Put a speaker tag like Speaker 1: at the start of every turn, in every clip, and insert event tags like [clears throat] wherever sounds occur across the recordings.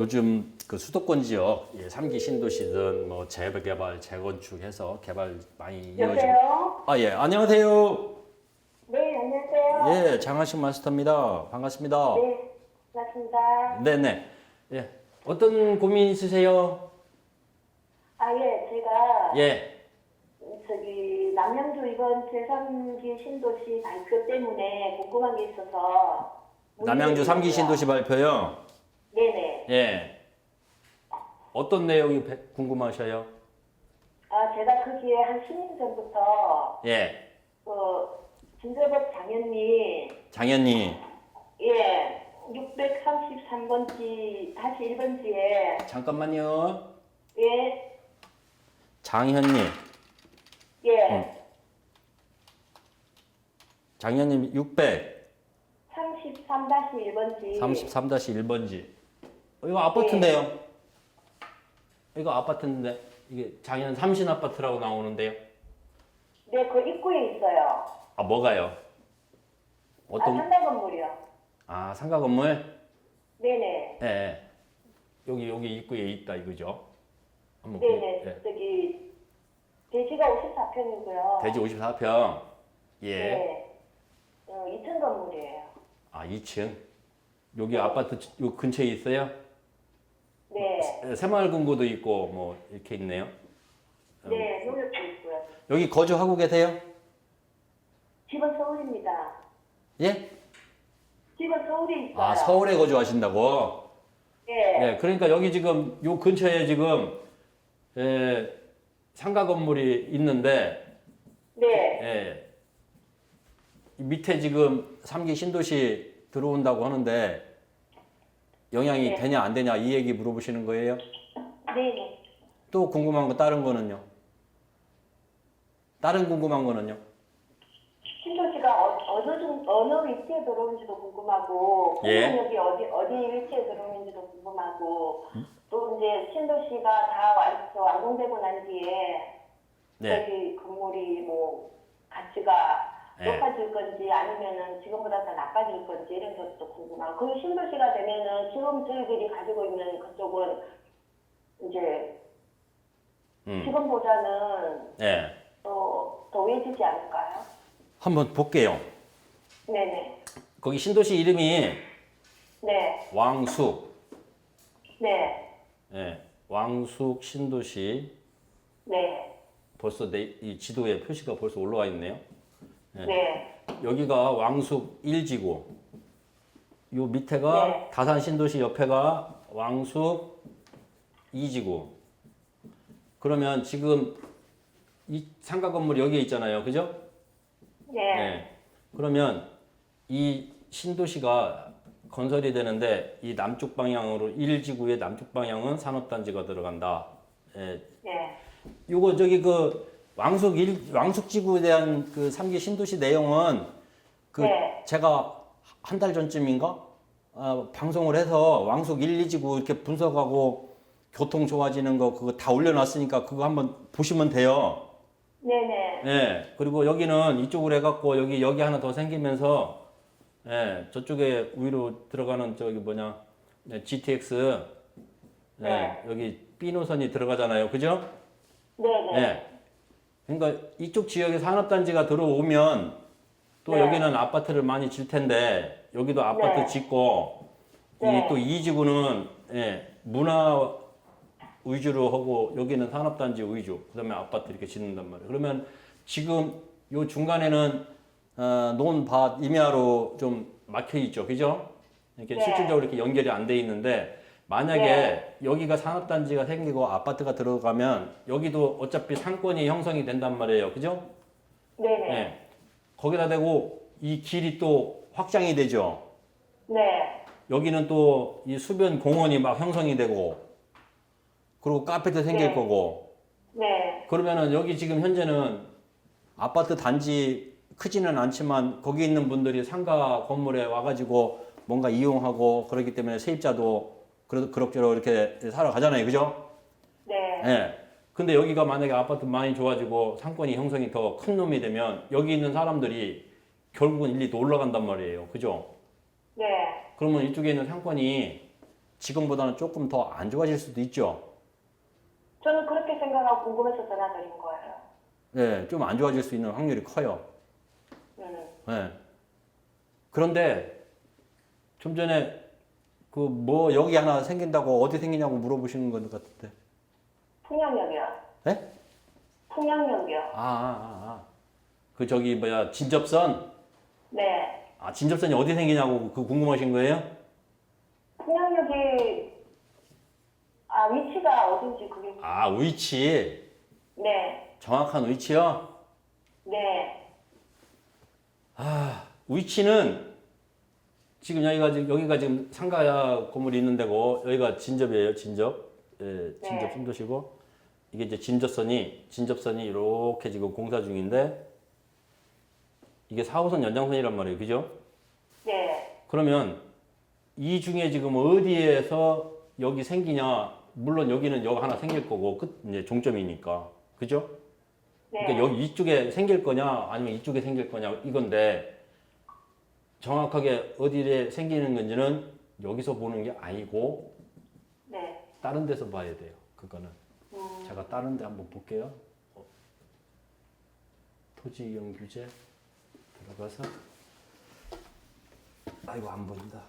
Speaker 1: 요즘 그 수도권 지역 예, 3기 신도시든 뭐 재개발, 재건축해서 개발 많이 이어지고
Speaker 2: 여보세요?
Speaker 1: 아 예, 안녕하세요.
Speaker 2: 네, 안녕하세요.
Speaker 1: 예, 장하식 마스터입니다. 반갑습니다.
Speaker 2: 네, 반갑습니다.
Speaker 1: 네, 네. 예. 어떤 고민 있으세요?
Speaker 2: 아, 예, 제가
Speaker 1: 예.
Speaker 2: 저기 남양주 이번 제3기 신도시 발표 때문에 궁금한 게 있어서
Speaker 1: 남양주 3기
Speaker 2: 문의드리려고요.
Speaker 1: 신도시 발표요.
Speaker 2: 네네.
Speaker 1: 예. 어떤 내용이 배- 궁금하셔요?
Speaker 2: 아, 제가 거기에 한 10년 전부터
Speaker 1: 예.
Speaker 2: 그 진저법 장현님
Speaker 1: 장현님,
Speaker 2: 예, 633번지 다시 1번지에
Speaker 1: 잠깐만요.
Speaker 2: 예,
Speaker 1: 장현님,
Speaker 2: 예,
Speaker 1: 음. 장현님 600.
Speaker 2: 33-1번지
Speaker 1: 33-1번지. 이거 아파트인데요. 이거 아파트인데 이게 장현 삼신 아파트라고 나오는데요.
Speaker 2: 네, 그 입구에 있어요.
Speaker 1: 아 뭐가요?
Speaker 2: 아,
Speaker 1: 어떤
Speaker 2: 상가 건물이요.
Speaker 1: 아 상가 건물?
Speaker 2: 네네.
Speaker 1: 예, 예. 여기 여기 입구에 있다 이거죠. 한번
Speaker 2: 네네.
Speaker 1: 보- 예.
Speaker 2: 저기 대지가 54평이고요.
Speaker 1: 대지 54평. 예.
Speaker 2: 네. 어, 2층 건물이에요.
Speaker 1: 아 2층. 여기 아파트 요 근처에 있어요?
Speaker 2: 네.
Speaker 1: 예, 새마을금고도 있고 뭐 이렇게 있네요.
Speaker 2: 네, 노력도 있고요.
Speaker 1: 여기 거주하고 계세요?
Speaker 2: 집은 서울입니다.
Speaker 1: 예?
Speaker 2: 집은 서울에 있어요.
Speaker 1: 아 서울에 거주하신다고?
Speaker 2: 네.
Speaker 1: 예, 그러니까 여기 지금 요 근처에 지금 예, 상가 건물이 있는데
Speaker 2: 네.
Speaker 1: 예, 이 밑에 지금 3기 신도시 들어온다고 하는데 영향이
Speaker 2: 네.
Speaker 1: 되냐 안 되냐 이 얘기 물어보시는 거예요?
Speaker 2: 네네.
Speaker 1: 또 궁금한 거 다른 거는요? 다른 궁금한 거는요?
Speaker 2: 신도시가 어, 어느 정 어느 위치에 들어오는지도 궁금하고
Speaker 1: 예.
Speaker 2: 공원역이 어디 어디 위치에 들어오는지도 궁금하고 또 이제 신도시가 다 완, 저 완공되고 난 뒤에
Speaker 1: 네.
Speaker 2: 저기 건물이 뭐 가치가
Speaker 1: 네.
Speaker 2: 높아질 건지 아니면은 지금보다 더 나빠질 건지 이런 것도 궁금하고 그 신도시가 되면은 지금 저희들이 가지고 있는 그쪽은 이제
Speaker 1: 음.
Speaker 2: 지금보다는
Speaker 1: 예.
Speaker 2: 더 더해지지 않을까요?
Speaker 1: 한번 볼게요.
Speaker 2: 네네.
Speaker 1: 거기 신도시 이름이
Speaker 2: 네.
Speaker 1: 왕숙.
Speaker 2: 네.
Speaker 1: 예. 왕숙 신도시.
Speaker 2: 네.
Speaker 1: 벌써 내, 이 지도에 표시가 벌써 올라와 있네요. 네.
Speaker 2: 네.
Speaker 1: 여기가 왕숙 1지구. 요 밑에가
Speaker 2: 네.
Speaker 1: 다산 신도시 옆에가 왕숙 2지구. 그러면 지금 이 상가 건물 여기에 있잖아요. 그죠?
Speaker 2: 네.
Speaker 1: 그러면 이 신도시가 건설이 되는데 이 남쪽 방향으로 1지구의 남쪽 방향은 산업단지가 들어간다. 예,
Speaker 2: 네.
Speaker 1: 요거 저기 그 왕숙 일 왕숙 지구에 대한 그 3기 신도시 내용은 그
Speaker 2: 네.
Speaker 1: 제가 한 달 전쯤인가 아, 방송을 해서 왕숙 1, 2지구 이렇게 분석하고 교통 좋아지는 거 그거 다 올려놨으니까 그거 한번 보시면 돼요.
Speaker 2: 네네.
Speaker 1: 예. 그리고 여기는 이쪽으로 해갖고 여기 여기 하나 더 생기면서 예 저쪽에 위로 들어가는 저기 뭐냐 네, GTX 예,
Speaker 2: 네.
Speaker 1: 여기 B 노선이 들어가잖아요. 그죠?
Speaker 2: 네네.
Speaker 1: 예. 그러니까 이쪽 지역에 산업단지가 들어오면 또
Speaker 2: 네.
Speaker 1: 여기는 아파트를 많이 질 텐데 여기도 아파트
Speaker 2: 네.
Speaker 1: 짓고
Speaker 2: 네.
Speaker 1: 이또 이지구는 예, 문화 위주로 하고 여기는 산업단지 위주 그다음에 아파트 이렇게 짓는단 말이에요. 그러면 지금 요 중간에는 어, 논밭 임야로 좀 막혀 있죠, 그죠? 이렇게
Speaker 2: 네.
Speaker 1: 실질적으로 이렇게 연결이 안 돼 있는데 만약에
Speaker 2: 네.
Speaker 1: 여기가 산업단지가 생기고 아파트가 들어가면 여기도 어차피 상권이 형성이 된단 말이에요, 그죠?
Speaker 2: 네네.
Speaker 1: 예. 거기다 대고 이 길이 또 확장이 되죠.
Speaker 2: 네.
Speaker 1: 여기는 또 이 수변 공원이 막 형성이 되고 그리고 카페도 생길
Speaker 2: 네.
Speaker 1: 거고
Speaker 2: 네.
Speaker 1: 그러면은 여기 지금 현재는 아파트 단지 크지는 않지만 거기 있는 분들이 상가 건물에 와가지고 뭔가 이용하고 그렇기 때문에 세입자도 그러- 그럭저럭 이렇게 살아가잖아요, 그죠?
Speaker 2: 네.
Speaker 1: 예. 근데 여기가 만약에 아파트 많이 좋아지고 상권이 형성이 더 큰 놈이 되면 여기 있는 사람들이 결국은 일리 놀러 간단 말이에요, 그죠?
Speaker 2: 네.
Speaker 1: 그러면 이쪽에 있는 상권이 지금보다는 조금 더 안 좋아질 수도 있죠.
Speaker 2: 저는 그렇게 생각하고 궁금해서 전화드린 거예요.
Speaker 1: 예, 좀안 좋아질 수 있는 확률이 커요.
Speaker 2: 음.
Speaker 1: 예. 그런데 좀 전에 그 뭐 여기 하나 생긴다고 어디 생기냐고 물어보시는 것 같은데.
Speaker 2: 풍량역이요.
Speaker 1: 예?
Speaker 2: 풍량역이요.
Speaker 1: 아, 아, 아, 아. 그 저기 뭐야 진접선?
Speaker 2: 네.
Speaker 1: 아 진접선이 어디 생기냐고 그 궁금하신 거예요?
Speaker 2: 풍량역이 아 위치가 어딘지 그게
Speaker 1: 아 위치
Speaker 2: 네.
Speaker 1: 정확한 위치요?
Speaker 2: 네.
Speaker 1: 아 위치는 지금 여기가 지금 여기가 지금 상가 건물이 있는 데고 여기가 진접이에요 진접 예, 진접
Speaker 2: 네.
Speaker 1: 숨도시고 이게 이제 진접선이 진접선이 이렇게 지금 공사 중인데 이게 4호선 연장선이란 말이에요 그죠?
Speaker 2: 네.
Speaker 1: 그러면 이 중에 지금 어디에서 여기 생기냐? 물론 여기는 여기 하나 생길 거고 끝 이제 종점이니까 그죠?
Speaker 2: 네.
Speaker 1: 그러니까 여기 이쪽에 생길 거냐 아니면 이쪽에 생길 거냐 이건데 정확하게 어디에 생기는 건지는 여기서 보는 게 아니고
Speaker 2: 네.
Speaker 1: 다른 데서 봐야 돼요. 그거는
Speaker 2: 음.
Speaker 1: 제가 다른 데 한번 볼게요. 어, 토지 이용 규제 들어가서 아이고 안 보인다.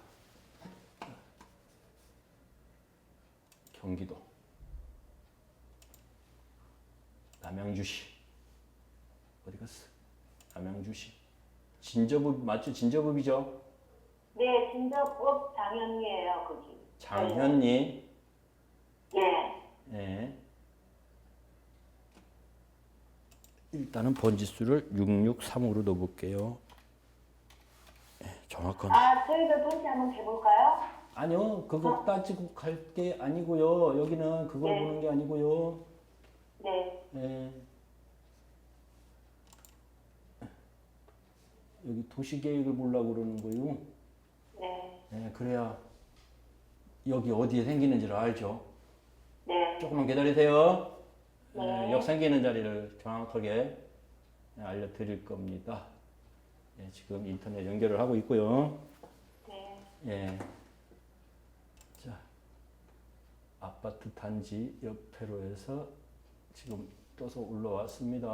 Speaker 1: 경기도 남양주시 어디 갔어? 남양주시 진저읍 맞죠? 진저읍이죠?
Speaker 2: 네, 진저법 장현이에요, 거기.
Speaker 1: 장현리
Speaker 2: 네.
Speaker 1: 예. 일단은 번지수를 663으로 넣어볼게요. 예, 정확한.
Speaker 2: 아, 저희도 다시 한번 해볼까요?
Speaker 1: 아니요, 그거 따지고 갈 게 아니고요. 여기는 그걸
Speaker 2: 네.
Speaker 1: 보는 게 아니고요.
Speaker 2: 네.
Speaker 1: 예. 여기 도시 계획을 보려고 그러는 거요.
Speaker 2: 네.
Speaker 1: 예, 그래야 여기 어디에 생기는지를 알죠.
Speaker 2: 네.
Speaker 1: 조금만 기다리세요.
Speaker 2: 네.
Speaker 1: 예, 역 생기는 자리를 정확하게 알려드릴 겁니다. 예, 지금 인터넷 연결을 하고 있고요.
Speaker 2: 네.
Speaker 1: 예. 자, 아파트 단지 옆에로 해서 지금 떠서 올라왔습니다.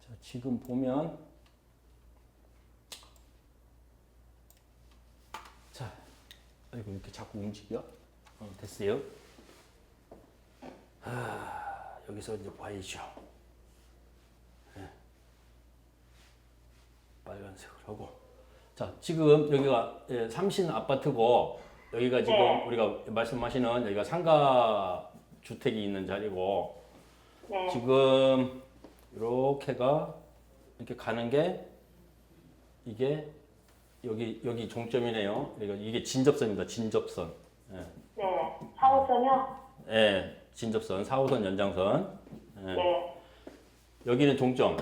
Speaker 1: 자, 지금 보면 자, 아이고 이렇게 자꾸 움직여? 어, 됐어요. 아, 여기서 이제 봐야죠. 예. 빨간색으로 하고. 자, 지금 여기가 예, 삼신 아파트고 여기가 지금
Speaker 2: 네.
Speaker 1: 우리가 말씀하시는 여기가 상가 주택이 있는 자리고
Speaker 2: 네.
Speaker 1: 지금 이렇게가 이렇게 가는 게 이게 여기 여기 종점이네요. 이거 이게 진접선입니다. 진접선. 예.
Speaker 2: 네. 4호선이요?
Speaker 1: 예, 진접선 4호선 연장선. 예.
Speaker 2: 네.
Speaker 1: 여기는 종점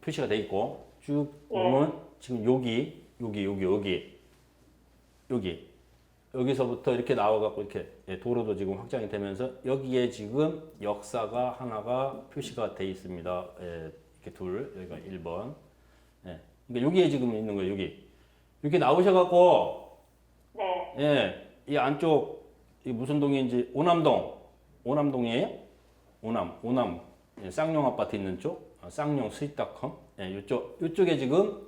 Speaker 1: 표시가 돼 있고 쭉 보면 지금 여기 여기 여기 여기 여기 여기서부터 이렇게 나와갖고 이렇게 예, 도로도 지금 확장이 되면서 여기에 지금 역사가 하나가 표시가 돼 있습니다. 예, 이렇게 둘 여기가 1번. 예, 그러니까 여기에 지금 있는 거예요. 여기 이렇게 나오셔갖고
Speaker 2: 네.
Speaker 1: 예, 이 안쪽 이 무슨 동인지 오남동 오남동이에요? 오남 오남 예, 쌍용 아파트 있는 쪽 아, 쌍용 스윗닷컴 예, 이쪽 이쪽에 지금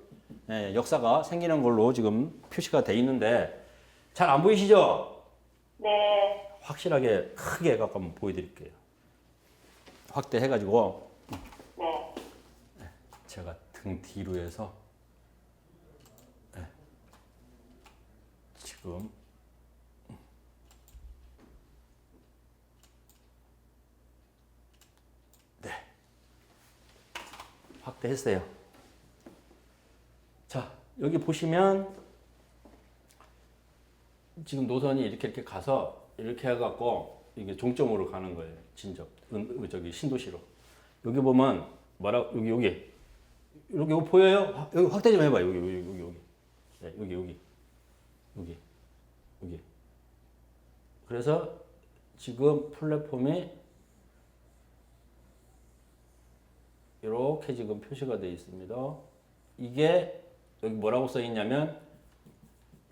Speaker 1: 예, 역사가 생기는 걸로 지금 표시가 돼 있는데 잘 안 보이시죠?
Speaker 2: 네.
Speaker 1: 확실하게 크게 해갖고 한번 보여드릴게요. 확대해가지고
Speaker 2: 네.
Speaker 1: 제가 등 뒤로 해서 지금 네 확대했어요. 자 여기 보시면 지금 노선이 이렇게 이렇게 가서 이렇게 해갖고 이게 종점으로 가는 거예요. 진접 은- 저기 신도시로 여기 보면 뭐라 여기 여기 여기 보여요? 확- 여기 확대 좀 해봐요. 여기 여기 여기 여기 네, 여기 여기 여기 그래서 지금 플랫폼이 이렇게 지금 표시가 되어 있습니다. 이게 여기 뭐라고 써 있냐면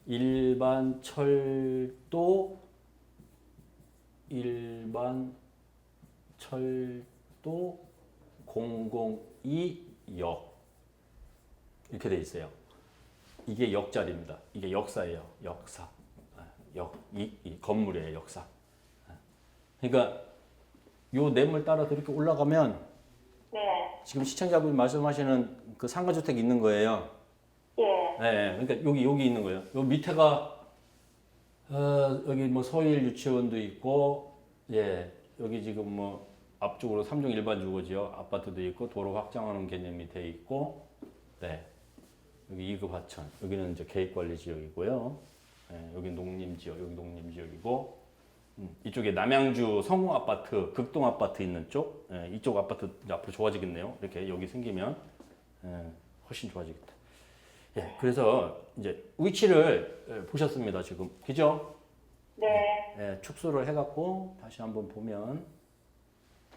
Speaker 1: 일반 철도 일반 철도 002역 이렇게 돼 있어요. 이게 역자리입니다. 이게 역사예요. 역사. 아, 역, 이, 이 건물이에요. 역사. 아. 그러니까 요 뇌물 따라서 이렇게 올라가면
Speaker 2: 네.
Speaker 1: 지금 시청자분이 말씀하시는 그 상가주택 있는 거예요.
Speaker 2: 예.
Speaker 1: 네, 그러니까 여기 여기 있는 거예요. 요 밑에가 어, 여기 뭐 서일 유치원도 있고, 예, 여기 지금 뭐 앞쪽으로 삼종 일반 주거지역 아파트도 있고 도로 확장하는 개념이 돼 있고, 네, 여기 2급 하천, 여기는 이제 계획관리 지역이고요. 예, 여기 농림 지역, 여기 농림 지역이고, 음, 이쪽에 남양주 성공 아파트, 극동 아파트 있는 쪽, 예, 이쪽 아파트 앞으로 좋아지겠네요. 이렇게 여기 생기면 예, 훨씬 좋아지겠다. 예, 그래서 이제 위치를 예, 보셨습니다 지금, 그죠?
Speaker 2: 네.
Speaker 1: 예, 축소를 해갖고 다시 한번 보면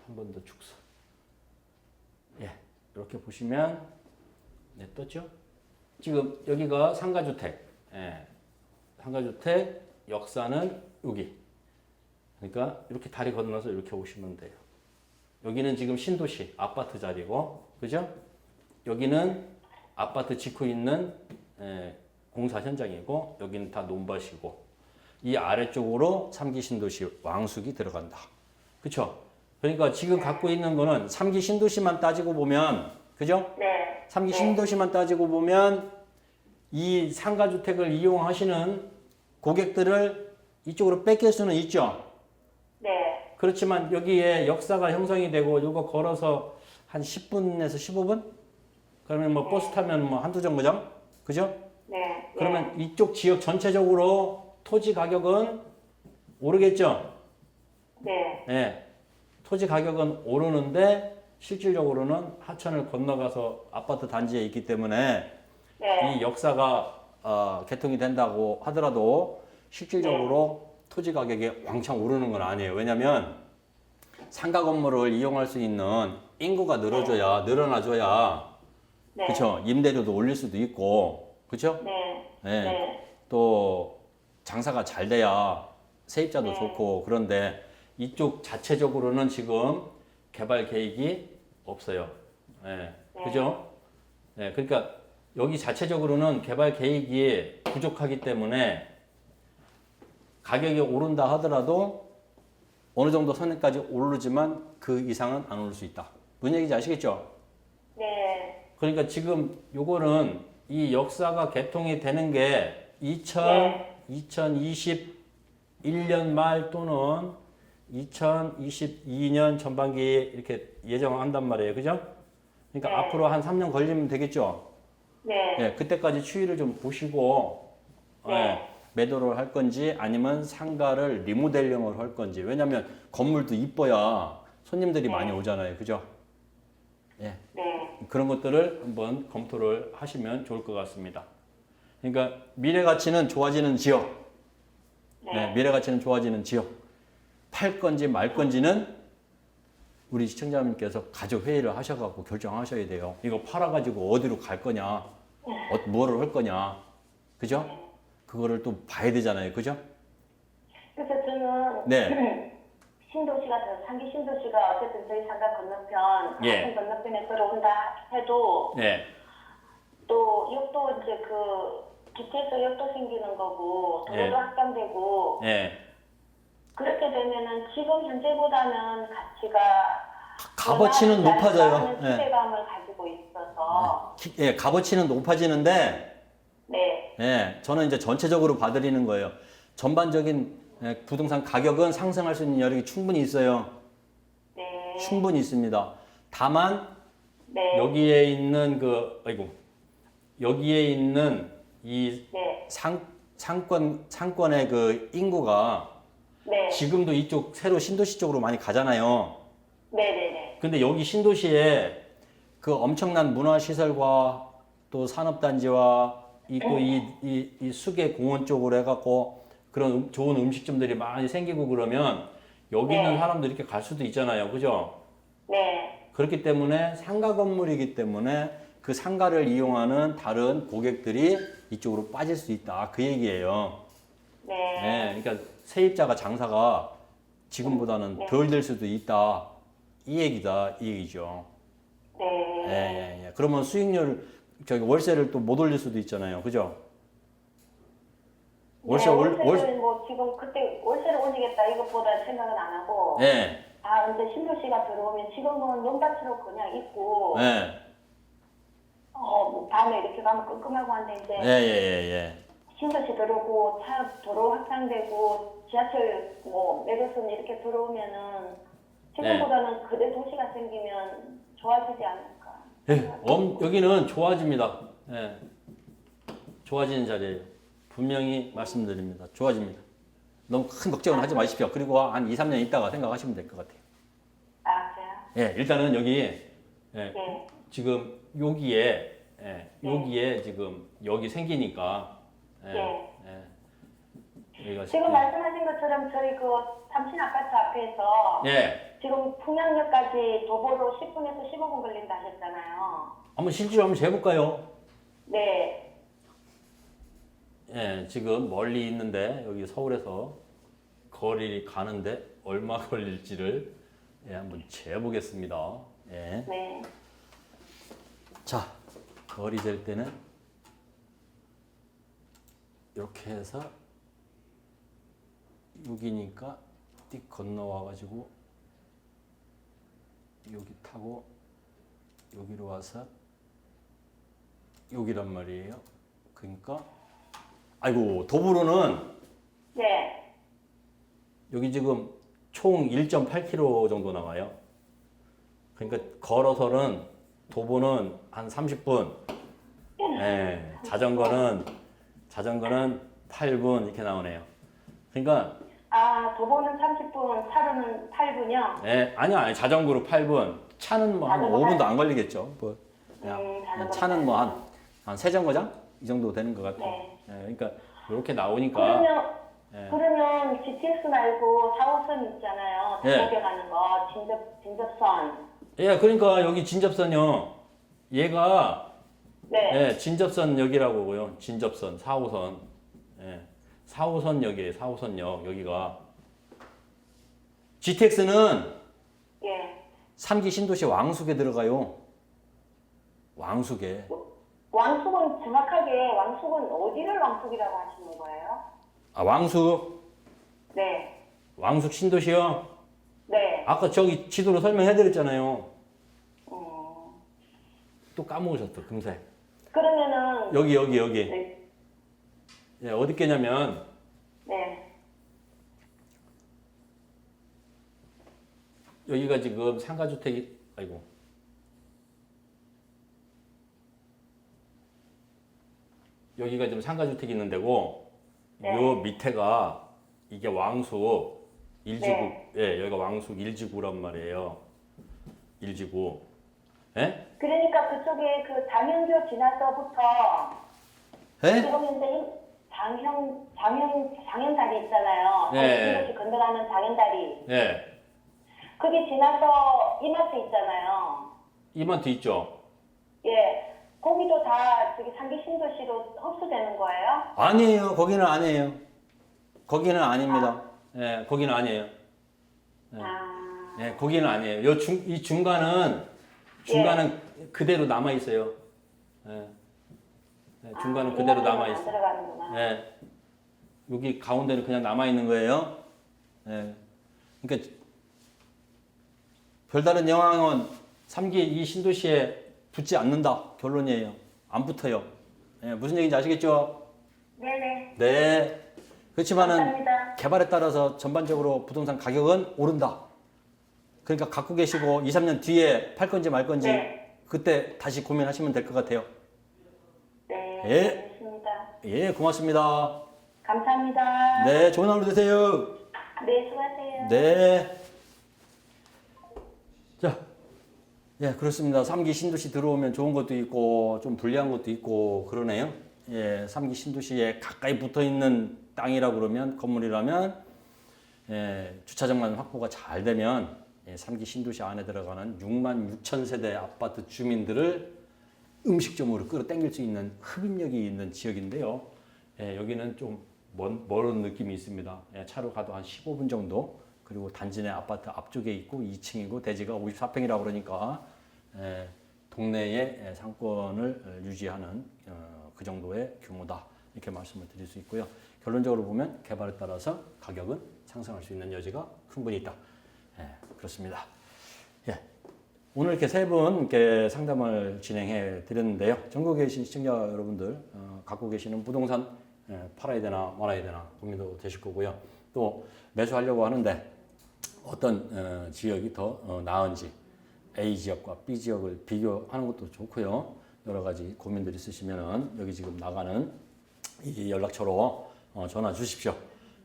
Speaker 1: 한 번 더 축소. 예, 이렇게 보시면 네 떴죠? 지금 여기가 상가주택. 예, 상가주택 역사는 여기. 그러니까 이렇게 다리 건너서 이렇게 오시면 돼요. 여기는 지금 신도시 아파트 자리고, 그죠? 여기는 아파트 짓고 있는 예, 공사 현장이고, 여기는 다 논밭이고, 이 아래쪽으로 삼기 신도시 왕숙이 들어간다. 그쵸? 그러니까 지금 갖고 있는 거는 삼기 신도시만 따지고 보면, 그죠?
Speaker 2: 네.
Speaker 1: 삼기
Speaker 2: 네.
Speaker 1: 신도시만 따지고 보면 이 상가주택을 이용하시는 고객들을 이쪽으로 뺏길 수는 있죠.
Speaker 2: 네.
Speaker 1: 그렇지만 여기에 역사가 형성이 되고 이거 걸어서 한 10분에서 15분? 그러면 뭐 버스 타면 뭐 한두 정거장? 그죠?
Speaker 2: 네.
Speaker 1: 그러면 이쪽 지역 전체적으로 토지 가격은 오르겠죠?
Speaker 2: 네.
Speaker 1: 예. 토지 가격은 오르는데 실질적으로는 하천을 건너가서 아파트 단지에 있기 때문에
Speaker 2: 네.
Speaker 1: 이 역사가 어, 개통이 된다고 하더라도 실질적으로 토지 가격이 왕창 오르는 건 아니에요. 왜냐하면 상가 건물을 이용할 수 있는 인구가 늘어져야 늘어나줘야
Speaker 2: 네.
Speaker 1: 그렇죠. 임대료도 올릴 수도 있고 그렇죠.
Speaker 2: 네.
Speaker 1: 네.
Speaker 2: 네.
Speaker 1: 또 장사가 잘 돼야 세입자도
Speaker 2: 네.
Speaker 1: 좋고 그런데 이쪽 자체적으로는 지금 개발 계획이 없어요. 예.
Speaker 2: 네.
Speaker 1: 그죠? 예. 그러니까 여기 자체적으로는 개발 계획이 부족하기 때문에 가격이 오른다 하더라도 어느 정도 선에까지 오르지만 그 이상은 안 오를 수 있다. 무슨 얘기인지 아시겠죠?
Speaker 2: 네.
Speaker 1: 그러니까 지금 요거는 이 역사가 개통이 되는 게 2000,
Speaker 2: 네.
Speaker 1: 2021년 말 또는 2022년 전반기에 이렇게 예정한단 말이에요. 그죠? 그러니까
Speaker 2: 네.
Speaker 1: 앞으로 한 3년 걸리면 되겠죠?
Speaker 2: 네.
Speaker 1: 예, 그때까지 추이를 좀 보시고
Speaker 2: 네.
Speaker 1: 예, 매도를 할 건지 아니면 상가를 리모델링을 할 건지 왜냐면 건물도 이뻐야 손님들이
Speaker 2: 네.
Speaker 1: 많이 오잖아요. 그죠? 예.
Speaker 2: 네.
Speaker 1: 그런 것들을 한번 검토를 하시면 좋을 것 같습니다. 그러니까 미래 가치는 좋아지는 지역,
Speaker 2: 네.
Speaker 1: 네, 미래 가치는 좋아지는 지역. 팔 건지 말 건지는 우리 시청자님께서 가족 회의를 하셔갖고 결정하셔야 돼요. 이거 팔아가지고 어디로 갈 거냐, 어, 뭐를 할 거냐, 그죠? 그거를 또 봐야 되잖아요, 그죠?
Speaker 2: 그래서 저는
Speaker 1: 네. [clears throat]
Speaker 2: 신도시가 더 상기 신도시가 어쨌든 저희 상가 건너편
Speaker 1: 예.
Speaker 2: 하천 건너편에 들어온다 해도
Speaker 1: 네,
Speaker 2: 또 역도 이제 그 기태서 역도 생기는 거고 도로도
Speaker 1: 예.
Speaker 2: 확장되고
Speaker 1: 네.
Speaker 2: 그렇게 되면은 지금 현재보다는 가치가
Speaker 1: 값어치는 높아져요. 네.
Speaker 2: 기대감을 가지고 있어서
Speaker 1: 기- 예, 값어치는 높아지는데
Speaker 2: 네,
Speaker 1: 예, 저는 이제 전체적으로 봐드리는 거예요. 전반적인 예, 부동산 가격은 상승할 수 있는 여력이 충분히 있어요.
Speaker 2: 네,
Speaker 1: 충분히 있습니다. 다만
Speaker 2: 네,
Speaker 1: 여기에 있는 그 아이고 여기에 있는 이
Speaker 2: 네,
Speaker 1: 상, 상권 상권의 그 인구가
Speaker 2: 네,
Speaker 1: 지금도 이쪽 새로 신도시 쪽으로 많이 가잖아요.
Speaker 2: 네, 네, 네,
Speaker 1: 근데 여기 신도시에 그 엄청난 문화 시설과 또 산업단지와 이또이이 이 수계 공원 쪽으로 해갖고 그런 음- 좋은 음식점들이 많이 생기고 그러면 여기 있는
Speaker 2: 네.
Speaker 1: 사람들 이렇게 갈 수도 있잖아요, 그죠?
Speaker 2: 네,
Speaker 1: 그렇기 때문에 상가 건물이기 때문에 그 상가를 이용하는 다른 고객들이 이쪽으로 빠질 수 있다. 그 얘기예요.
Speaker 2: 네.
Speaker 1: 네, 그러니까 세입자가 장사가 지금보다는
Speaker 2: 네.
Speaker 1: 덜될 수도 있다. 이 얘기다. 이 얘기죠.
Speaker 2: 네.
Speaker 1: 예, 예, 예. 그러면 수익률 저기 월세를 또 못 올릴 수도 있잖아요. 그죠? 월세
Speaker 2: 네,
Speaker 1: 올
Speaker 2: 월세를 월뭐 지금 그때 월세를 올리겠다 이것보다 생각은 안 하고
Speaker 1: 예.
Speaker 2: 아 근데 신도 씨가 들어오면 지금은 논밭으로 그냥 있고
Speaker 1: 예.
Speaker 2: 어 밤에 이렇게 가면 끔끔하고 한데 이제
Speaker 1: 예, 예, 예, 예.
Speaker 2: 신도 씨 들어오고 차 도로 확장되고 지하철 뭐 매도선 이렇게 들어오면은 지금보다는 그대 도시가 생기면 좋아지지 않을까
Speaker 1: 예, 엄, 여기는 좋아집니다. 예. 좋아지는 자리예요. 분명히 말씀드립니다. 좋아집니다. 너무 큰 걱정은 하지 마십시오. 그리고 한 2, 3년 있다가 생각하시면 될 것 같아요.
Speaker 2: 아 그래요?
Speaker 1: 예, 일단은 여기 예,
Speaker 2: 네.
Speaker 1: 지금 여기에 예, 여기에 지금 여기 생기니까 예,
Speaker 2: 네.
Speaker 1: 예. 여기가
Speaker 2: 지금
Speaker 1: 예.
Speaker 2: 말씀하신 것처럼 저희 그 삼신 아파트 앞에서
Speaker 1: 예.
Speaker 2: 지금 풍양역까지 도보로 10분에서 15분 걸린다 하셨잖아요.
Speaker 1: 한번 실제로 한번 재볼까요?
Speaker 2: 네.
Speaker 1: 예, 지금 멀리 있는데 여기 서울에서 거리 가는데 얼마 [laughs] 걸릴지를 예, 한번 재보겠습니다. 예.
Speaker 2: 네.
Speaker 1: 자, 거리 잴 때는 이렇게 해서 여기니까 띡 건너와 가지고 여기 타고 여기로 와서 여기란 말이에요. 그러니까 아이고 도보로는
Speaker 2: 네.
Speaker 1: 여기 지금 총 1.8km 정도 나와요. 그러니까 걸어서는 도보는 한 30분. 예, 자전거는 자전거는 8분 이렇게 나오네요. 그러니까
Speaker 2: 아, 도보는 30분, 차로는 8분이요?
Speaker 1: 예, 아니요, 아니 자전거로 8분. 차는 뭐 한
Speaker 2: 자전거
Speaker 1: 5분도 안 걸리겠죠. 뭐 그냥
Speaker 2: 음, 자전거
Speaker 1: 차는 뭐 한 한 세 정거장 이 정도 되는 것 같아요.
Speaker 2: 네.
Speaker 1: 예, 그러니까 이렇게 나오니까
Speaker 2: 그러면,
Speaker 1: 예.
Speaker 2: 그러면 GTX 말고 4호선 있잖아요.
Speaker 1: 예.
Speaker 2: 가는 거, 진접, 진접선.
Speaker 1: 예, 그러니까 여기 진접선요. 얘가
Speaker 2: 네.
Speaker 1: 예, 진접선 역이라고요. 진접선 4호선. 예. 4호선 역이에요. 4호선역 여기가 GTX는
Speaker 2: 예.
Speaker 1: 3기 신도시 왕숙에 들어가요. 왕숙에.
Speaker 2: 왕숙은 정확하게, 왕숙은 어디를 왕숙이라고 하시는 거예요?
Speaker 1: 아, 왕숙.
Speaker 2: 네.
Speaker 1: 왕숙 신도시요.
Speaker 2: 네.
Speaker 1: 아까 저기 지도로 설명해 드렸잖아요.
Speaker 2: 음,
Speaker 1: 또 까먹으셨어. 금세.
Speaker 2: 그러면은,
Speaker 1: 여기 여기 여기.
Speaker 2: 네.
Speaker 1: 예, 어디 겠냐면
Speaker 2: 네.
Speaker 1: 여기가 지금 상가주택이 아이고 여기가 지금 상가주택이 있는 데고
Speaker 2: 네.
Speaker 1: 요 밑에가 이게 왕숙 일지구
Speaker 2: 네.
Speaker 1: 예 여기가 왕숙 일지구란 말이에요 일지구 예?
Speaker 2: 그러니까 그쪽에 그 장현교 지나서부터
Speaker 1: 예?
Speaker 2: 지금 현재 장현 장현 장현다리 있잖아요.
Speaker 1: 네.
Speaker 2: 이렇게 건너가는 장현다리.
Speaker 1: 예
Speaker 2: 그게 지나서 이마트 있잖아요.
Speaker 1: 이마트 있죠
Speaker 2: 예. 거기도 다 저기 상기 신도시로 흡수되는 거예요?
Speaker 1: 아니에요 거기는 아니에요 거기는 아닙니다 예 거기는 아니에요
Speaker 2: 아.
Speaker 1: 예, 거기는 아니에요. 요 중, 이 중간은 중간은 그대로 남아 있어요. 예. 예, 중간은
Speaker 2: 아,
Speaker 1: 그대로 남아
Speaker 2: 안
Speaker 1: 있어. 예. 여기 가운데는 그냥 남아 있는 거예요. 예. 그러니까 별다른 영향은 3기 이 신도시에 붙지 않는다. 결론이에요. 안 붙어요. 예, 무슨 얘기인지 아시겠죠?
Speaker 2: 네네.
Speaker 1: 네. 그렇지만은
Speaker 2: 감사합니다.
Speaker 1: 개발에 따라서 전반적으로 부동산 가격은 오른다. 그러니까 갖고 계시고 2, 3년 뒤에 팔 건지 말 건지
Speaker 2: 네.
Speaker 1: 그때 다시 고민하시면 될 것 같아요.
Speaker 2: 네.
Speaker 1: 예.
Speaker 2: 알겠습니다.
Speaker 1: 예, 고맙습니다.
Speaker 2: 감사합니다.
Speaker 1: 네, 좋은 하루 되세요.
Speaker 2: 네, 수고하세요.
Speaker 1: 네. 자, 예, 그렇습니다. 3기 신도시 들어오면 좋은 것도 있고 좀 불리한 것도 있고 그러네요. 예, 3기 신도시에 가까이 붙어 있는 땅이라 그러면 건물이라면 예, 주차장만 확보가 잘 되면 예, 3기 신도시 안에 들어가는 6만 6천 세대 아파트 주민들을 음식점으로 끌어당길 수 있는 흡입력이 있는 지역인데요. 예, 여기는 좀 먼, 먼 느낌이 있습니다. 예, 차로 가도 한 15분 정도. 그리고 단지 내 아파트 앞쪽에 있고 2층이고 대지가 54평이라고 그러니까 예, 동네의 예, 상권을 어, 유지하는 어, 그 정도의 규모다. 이렇게 말씀을 드릴 수 있고요. 결론적으로 보면 개발에 따라서 가격은 상승할 수 있는 여지가 충분히 있다. 예, 그렇습니다. 예, 오늘 이렇게 세 분 이렇게 상담을 진행해 드렸는데요. 전국에 계신 시청자 여러분들 어, 갖고 계시는 부동산 예, 팔아야 되나 말아야 되나 고민도 되실 거고요. 또 매수하려고 하는데 어떤 어, 지역이 더 어, 나은지 A 지역과 B 지역을 비교하는 것도 좋고요. 여러 가지 고민들 있으시면은 여기 지금 나가는 이 연락처로 어, 전화 주십시오.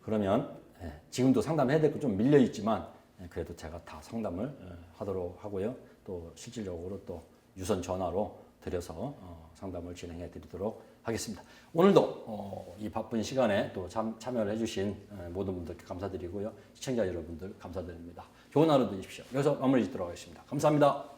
Speaker 1: 그러면 예, 지금도 상담해야 될 거 좀 밀려 있지만 예, 그래도 제가 다 상담을 예, 하도록 하고요. 또 실질적으로 또 유선 전화로 드려서 어, 상담을 진행해 드리도록 하겠습니다. 오늘도 어, 이 바쁜 시간에 또 참, 참여를 해주신 예, 모든 분들께 감사드리고요. 시청자 여러분들 감사드립니다. 좋은 하루 되십시오. 여기서 마무리 짓도록 하겠습니다. 감사합니다.